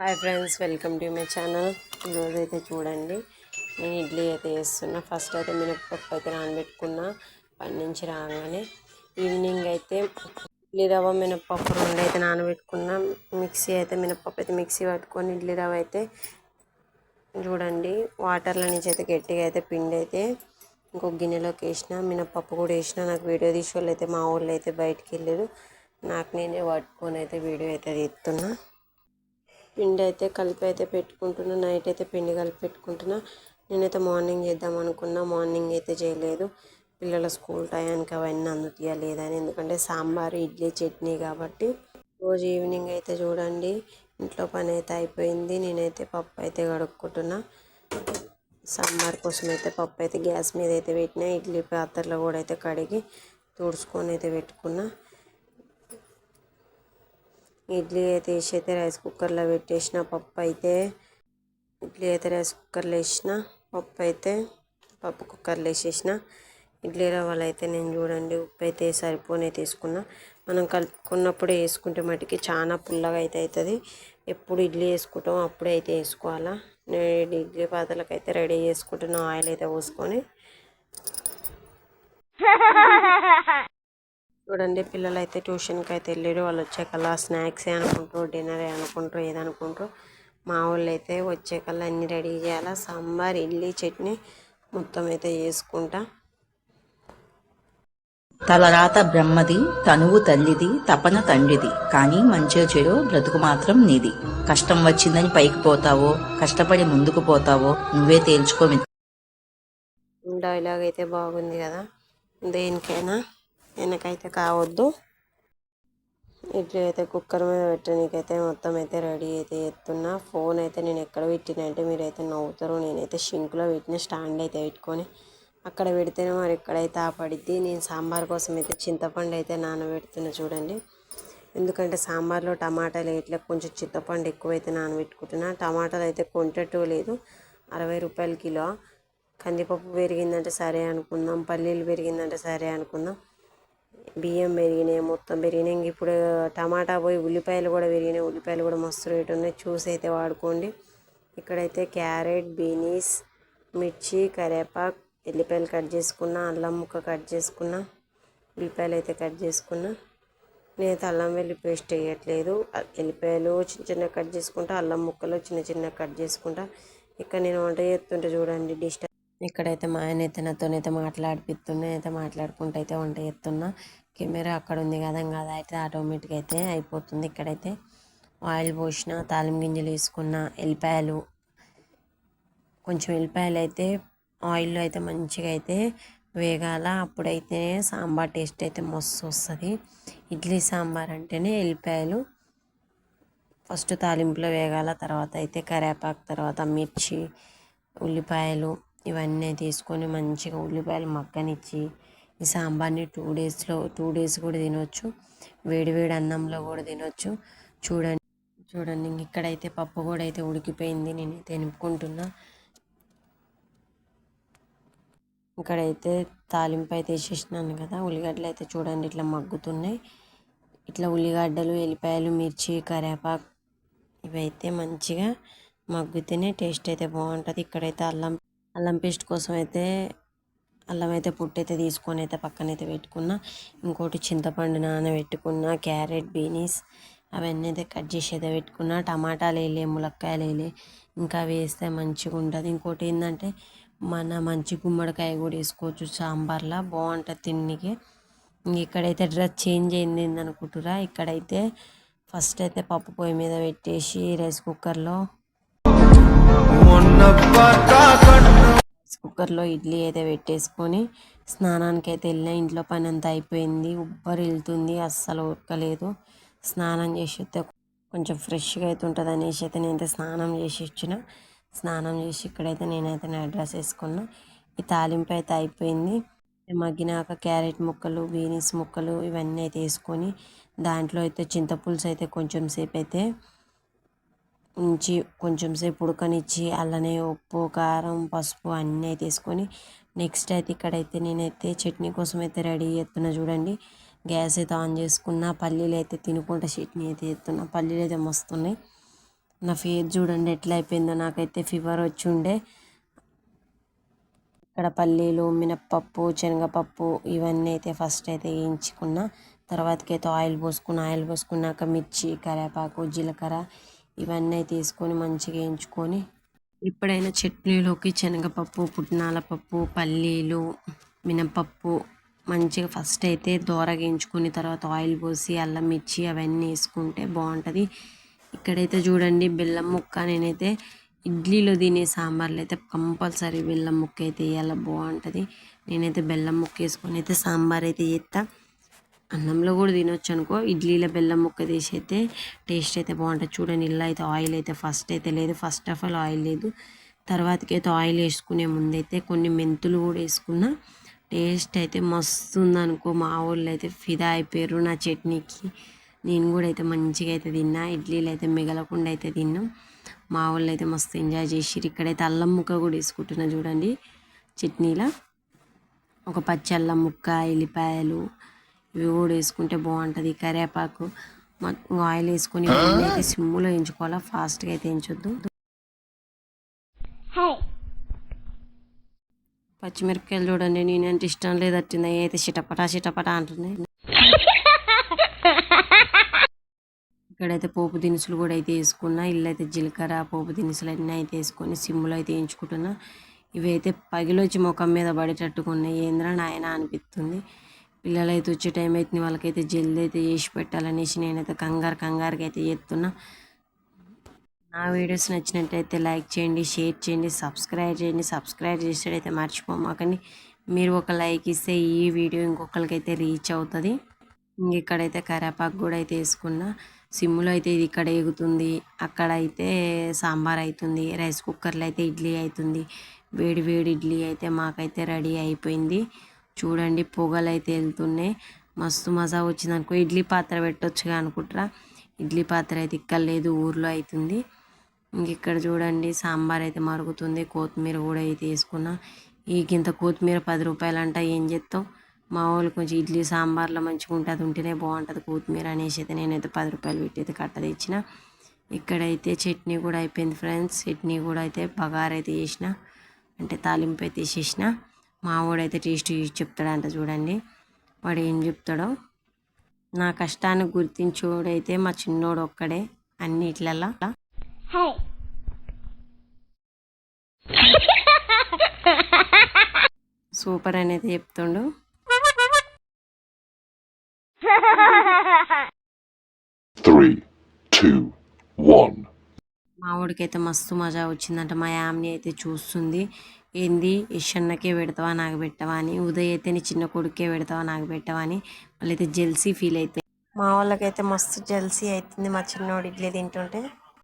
Hi friends welcome to my channel. ఈరోజు అయితే చూడండి నేను ఇడ్లీ అయితే వేస్తున్నా ఫస్ట్ అయితే మినప్పప్పు అయితే నానబెట్టుకున్నా. పని నుంచి రాగానే ఈవినింగ్ అయితే ఇడ్లీ రవ్వ మినప్పప్పు రెండు అయితే నానబెట్టుకున్నా. మిక్సీ అయితే మినప్పప్పు అయితే మిక్సీ పట్టుకొని ఇడ్లీ రవ్వ అయితే చూడండి వాటర్లో నుంచి అయితే గట్టిగా అయితే పిండి అయితే ఇంకొక గిన్నెలోకి వేసిన. మినప్పప్పు కూడా వేసిన. నాకు వీడియో తీసే వాళ్ళు అయితే మా ఊళ్ళో అయితే బయటికి వెళ్ళారు. నాకు నేనే పట్టుకొని అయితే వీడియో అయితే తీస్తున్నా. పిండి అయితే కలిపి అయితే పెట్టుకుంటున్నా నైట్ అయితే పిండి కలిపి పెట్టుకుంటున్నా. నేనైతే మార్నింగ్ చేద్దాం అనుకున్నా మార్నింగ్ అయితే చేయలేదు. పిల్లల స్కూల్ టయానికి అవన్నీ అందుతాయా లేదని ఎందుకంటే సాంబార్ ఇడ్లీ చట్నీ కాబట్టి రోజు ఈవినింగ్ అయితే చూడండి. ఇంట్లో పని అయితే అయిపోయింది. నేనైతే పప్పు అయితే కడుక్కుంటున్నా. సాంబార్ కోసం అయితే పప్పు అయితే గ్యాస్ మీద అయితే పెట్టిన ఇడ్లీ పాత్రలో కూడా అయితే కడిగి తుడుచుకొని అయితే పెట్టుకున్నా. ఇడ్లీ అయితే వేసి అయితే రైస్ కుక్కర్లో పెట్టేసిన పప్పు అయితే ఇడ్లీ అయితే రైస్ కుక్కర్లో వేసిన పప్పు అయితే పప్పు కుక్కర్లో వేసేసిన. ఇడ్లీ రవ్వలు అయితే నేను చూడండి ఉప్పు అయితే సరిపోనే తీసుకున్నా. మనం కలుపుకున్నప్పుడు వేసుకుంటే మటుకి చాలా పుల్లగా అయితే అవుతుంది. ఎప్పుడు ఇడ్లీ వేసుకుంటాం అప్పుడే అయితే వేసుకోవాలా. నేను ఇడ్లీ పాత్రలకు అయితే రెడీ చేసుకుంటున్నా ఆయిల్ అయితే పోసుకొని. చూడండి పిల్లలు అయితే ట్యూషన్కి అయితే వెళ్ళారు వాళ్ళు వచ్చాకల్లా స్నాక్స్ అనుకుంటారు డిన్నర్ అనుకుంటారు ఏదనుకుంటారు. మా వాళ్ళు అయితే వచ్చాకల్లా అన్ని రెడీ చేయాలా సాంబార్ ఇడ్లీ చట్నీ మొత్తం అయితే చేసుకుంటా. తలరాత బ్రహ్మది తనువు తల్లిది తపన తండ్రిది. కానీ మంచి చెడు బ్రతుకు మాత్రం నీది. కష్టం వచ్చిందని పైకి పోతావో కష్టపడి ముందుకు పోతావో నువ్వే తేల్చుకో. డైలాగ్ అయితే బాగుంది కదా. దేనికైనా వెనకైతే కావద్దు. ఇడ్లీ అయితే కుక్కర్ మీద పెట్టడానికైతే మొత్తం అయితే రెడీ అయితే ఎత్తున్నా ఫోన్ అయితే నేను ఎక్కడ పెట్టినంటే మీరైతే నవ్వుతారు నేనైతే షింక్లో పెట్టిన స్టాండ్ అయితే పెట్టుకొని అక్కడ పెడితేనే మరి ఎక్కడైతే ఆ పడిద్ది నేను సాంబార్ కోసం అయితే చింతపండు అయితే నానబెడుతున్నా చూడండి. ఎందుకంటే సాంబార్లో టమాటాలు ఇట్లా కొంచెం చింతపండు ఎక్కువైతే నానబెట్టుకుంటున్నా. టమాటాలు అయితే కొంటట్టు లేదు. అరవై రూపాయల కిలో. కందిపప్పు పెరిగిందంటే సరే అనుకుందాం. పల్లీలు పెరిగిందంటే సరే అనుకుందాం. బియ్యం పెరిగినాయి మొత్తం పెరిగినాయి. ఇంక ఇప్పుడు టమాటా పోయి ఉల్లిపాయలు కూడా పెరిగినాయి. ఉల్లిపాయలు కూడా మస్తు రేటు ఉన్నాయి. చూసి అయితే వాడుకోండి. ఇక్కడైతే క్యారెట్ బీనీస్ మిర్చి కరివేపాకు ఎల్లిపాయలు కట్ చేసుకున్నా అల్లం ముక్క కట్ చేసుకున్నా ఉల్లిపాయలు అయితే కట్ చేసుకున్నా. నేనైతే అల్లం వెల్లి పేస్ట్ వేయట్లేదు. ఎల్లిపాయలు చిన్న చిన్న కట్ చేసుకుంటా అల్లం ముక్కలు చిన్న చిన్న కట్ చేసుకుంటా. ఇక్కడ నేను వంట చేస్తుంటే చూడండి డిస్టర్బ్ ఇక్కడైతే మా ఆయన అయితే నాతోనైతే మాట్లాడిపిస్తున్నా అయితే మాట్లాడుకుంటూ అయితే వంట చేస్తున్నా. కెమెరా అక్కడ ఉంది కదా ఇంకా అయితే ఆటోమేటిక్ అయితే అయిపోతుంది ఇక్కడైతే. ఆయిల్ పోసిన తాలిం గింజలు వేసుకున్న ఎల్లిపాయలు కొంచెం ఎల్లిపాయలు అయితే ఆయిల్లో అయితే మంచిగా అయితే వేగాల. అప్పుడైతే సాంబార్ టేస్ట్ అయితే మస్తు వస్తుంది. ఇడ్లీ సాంబార్ అంటేనే ఎల్లిపాయలు. ఫస్ట్ తాలింపులో వేగాల తర్వాత అయితే కరివేపాకు తర్వాత మిర్చి ఉల్లిపాయలు ఇవన్నీ తీసుకొని మంచిగా ఉల్లిపాయలు మగ్గనిచ్చి ఈ సాంబార్ని టూ డేస్లో టూ డేస్ కూడా తినొచ్చు. వేడి వేడి అన్నంలో కూడా తినొచ్చు. చూడండి చూడండి ఇక్కడైతే పప్పు కూడా అయితే ఉడికిపోయింది. నేను నింపుకుంటున్నా. ఇక్కడైతే తాలింపు అయితే వేసేసినాను కదా ఉల్లిగడ్డలు అయితే చూడండి ఇట్లా మగ్గుతున్నాయి. ఇట్లా ఉల్లిగడ్డలు ఎల్లిపాయలు మిర్చి కరేపాకు ఇవైతే మంచిగా మగ్గుతేనే టేస్ట్ అయితే బాగుంటుంది. ఇక్కడైతే అల్లం అల్లం పేస్ట్ కోసం అయితే అల్లం అయితే పుట్టి అయితే తీసుకొని అయితే పక్కన అయితే పెట్టుకున్న ఇంకోటి చింతపండు నానబెట్టుకున్న క్యారెట్ బీనీస్ అవన్నీ అయితే కట్ చేసి అయితే పెట్టుకున్న టమాటాలు వేయలే ములక్కాయలు వేయలే ఇంకా వేస్తే మంచిగా ఉంటుంది. ఇంకోటి ఏంటంటే మన మంచి గుమ్మడికాయ కూడా వేసుకోవచ్చు సాంబార్లో బాగుంటుంది తిన్నికి. ఇక్కడైతే డ్రెస్ చేంజ్ అయింది అనుకుంటురా ఇక్కడైతే ఫస్ట్ అయితే పప్పు పొయ్యి మీద పెట్టేసి రైస్ కుక్కర్లో కుక్కర్లో ఇడ్లీ అయితే పెట్టేసుకొని స్నానానికి అయితే వెళ్ళిన ఇంట్లో పని అంతా అయిపోయింది. ఉబ్బరి వెళ్తుంది అస్సలు ఉరకలేదు స్నానం చేసి కొంచెం ఫ్రెష్గా అయితే ఉంటుంది అనేసి అయితే నేనైతే స్నానం చేసి ఇచ్చిన. స్నానం చేసి ఇక్కడైతే నేనైతే నా డ్రెస్ వేసుకున్నా. ఈ తాలింపు అయితే అయిపోయింది. మగ్గినాక క్యారెట్ ముక్కలు బీనీస్ ముక్కలు ఇవన్నీ అయితే వేసుకొని దాంట్లో అయితే చింతపులుసు అయితే కొంచెం సేపు అయితే ఉంచి కొంచెం సేపు ఉడకనిచ్చి అలానే ఉప్పు కారం పసుపు అన్నీ అయితే వేసుకొని నెక్స్ట్ అయితే ఇక్కడైతే నేనైతే చట్నీ కోసం అయితే రెడీ చేస్తున్నా చూడండి. గ్యాస్ అయితే ఆన్ చేసుకున్న పల్లీలు అయితే తినుకుంటా చట్నీ అయితే చేస్తున్నా. పల్లీలు అయితే మస్తున్నాయి నా ఫేస్ చూడండి ఎట్లా అయిపోయిందో నాకైతే ఫీవర్ వచ్చి ఉండే. ఇక్కడ పల్లీలు మినప్పప్పు శనగపప్పు ఇవన్నీ అయితే ఫస్ట్ అయితే వేయించుకున్నా. తర్వాతకైతే అయితే ఆయిల్ పోసుకున్న ఆయిల్ పోసుకున్నాక మిర్చి కరివేపాకు జీలకర్ర ఇవన్నీ తీసుకొని మంచిగా వేయించుకొని ఎప్పుడైనా చట్నీలోకి శనగపప్పు పుట్నాల పప్పు పల్లీలు మినపప్పు మంచిగా ఫస్ట్ అయితే దోర వేయించుకుని తర్వాత ఆయిల్ పోసి అల్లం మిర్చి అవన్నీ వేసుకుంటే బాగుంటుంది. ఇక్కడైతే చూడండి బెల్లం ముక్క నేనైతే ఇడ్లీలో తినే సాంబార్లో అయితే కంపల్సరీ బెల్లం ముక్క అయితే వేయాలి బాగుంటుంది. నేనైతే బెల్లం ముక్క వేసుకొని అయితే సాంబార్ అయితే చేస్తా. అన్నంలో కూడా తినొచ్చు అనుకో ఇడ్లీలో బెల్లం ముక్క తీసి అయితే టేస్ట్ అయితే బాగుంటుంది. చూడండి ఇలా అయితే ఆయిల్ అయితే ఫస్ట్ అయితే లేదు. ఫస్ట్ ఆఫ్ ఆల్ ఆయిల్ లేదు. తర్వాతకి అయితే ఆయిల్ వేసుకునే ముందైతే కొన్ని మెంతులు కూడా వేసుకున్నా టేస్ట్ అయితే మస్తు ఉందనుకో. మా ఊళ్ళో అయితే ఫిదా అయిపోయారు నా చట్నీకి. నేను కూడా అయితే మంచిగా అయితే తిన్నా. ఇడ్లీలు అయితే మిగలకుండా అయితే తిన్నాం. మా వాళ్ళు అయితే మస్తు ఎంజాయ్ చేసిరు ఇక్కడైతే అల్లం ముక్క కూడా వేసుకుంటున్నా చూడండి చట్నీలో. ఒక పచ్చి అల్లం ముక్క ఎల్లిపాయలు ఇవి కూడా వేసుకుంటే బాగుంటుంది. కరివేపాకు మొత్తం ఆయిల్ వేసుకొని అయితే సిమ్ములో వేయించుకోవాలా? ఫాస్ట్గా అయితే వేయించొద్దు. పచ్చిమిరపకాయలు చూడండి నేనంటే ఇష్టం లేదట్టింది అయితే చిటపటా చిటపటా అంటున్నాయి ఇక్కడైతే పోపు దినుసులు కూడా అయితే వేసుకున్నా. ఇల్లు అయితే జీలకర్ర పోపు దినుసులు అన్నీ అయితే వేసుకొని సిమ్ములో అయితే వేయించుకుంటున్నా. ఇవి అయితే పగిలొచ్చి ముఖం మీద పడేటట్టుకున్నాయి ఏంద్రా నాయన అనిపిస్తుంది. పిల్లలు అయితే వచ్చే టైం అయితే వాళ్ళకైతే జల్దీ అయితే చేసి పెట్టాలనేసి నేనైతే కంగారు కంగారుకి అయితే చేస్తున్నా. నా వీడియోస్ నచ్చినట్టయితే లైక్ చేయండి షేర్ చేయండి సబ్స్క్రైబ్ చేయండి. సబ్స్క్రైబ్ చేసేటైతే మర్చిపోమాకండి. మీరు ఒక లైక్ ఇస్తే ఈ వీడియో ఇంకొకరికైతే రీచ్ అవుతుంది. ఇంకెక్కడైతే ఇక్కడైతే కూడా అయితే వేసుకున్నా. సిమ్లో అయితే ఇది ఇక్కడ ఎగుతుంది. అక్కడ అయితే సాంబార్ అవుతుంది రైస్ కుక్కర్లో అయితే ఇడ్లీ అవుతుంది వేడి వేడి ఇడ్లీ అయితే మాకైతే రెడీ అయిపోయింది. చూడండి పొగలు అయితే వెళ్తున్నాయి. మస్తు మజా వచ్చింది అనుకో ఇడ్లీ పాత్ర పెట్టొచ్చుగా అనుకుంటారా? ఇడ్లీ పాత్ర అయితే ఇక్కడ లేదు ఊర్లో అవుతుంది ఇంకెక్కడ చూడండి సాంబార్ అయితే మరుగుతుంది కొత్తిమీర కూడా అయితే వేసుకున్నా. ఈ గింత కొత్తిమీర పది రూపాయలు అంట ఏం చేస్తావు మా వాళ్ళు కొంచెం ఇడ్లీ సాంబార్లో మంచిగా ఉంటుంది ఉంటేనే బాగుంటుంది కొత్తిమీర అనేసి అయితే నేనైతే పది రూపాయలు పెట్టి అయితే కట్ట తెచ్చిన. ఇక్కడైతే చట్నీ కూడా అయిపోయింది ఫ్రెండ్స్ చట్నీ కూడా అయితే బగారు అయితే చేసిన అంటే తాలింపు అయితే చేసిన. మా వాడైతే టేస్ట్ చూసి చెప్తాడంట చూడండి. వాడు ఏం చెప్తాడో. నా కష్టాన్ని గుర్తించోడైతే మా చిన్నోడు ఒక్కడే అన్నిట్లల్లో సూపర్ అనేది చెప్తుండు. Three, two, one. మా వాడికైతే మస్తు మజా వచ్చిందంట. మా యామ్ని అయితే చూస్తుంది. ఏంది? యశన్నకే పెడతావా? నాకు పెట్టవా అని. ఉదయ్ అయితే నీ చిన్న కొడుకే పెడతావా? నాకు పెట్టవా అని. వాళ్ళైతే జెల్సీ ఫీల్ అవుతాయి మా వాళ్ళకైతే మస్తు జెల్సీ అవుతుంది మా చిన్నోడు ఇడ్లీ తింటుంటే.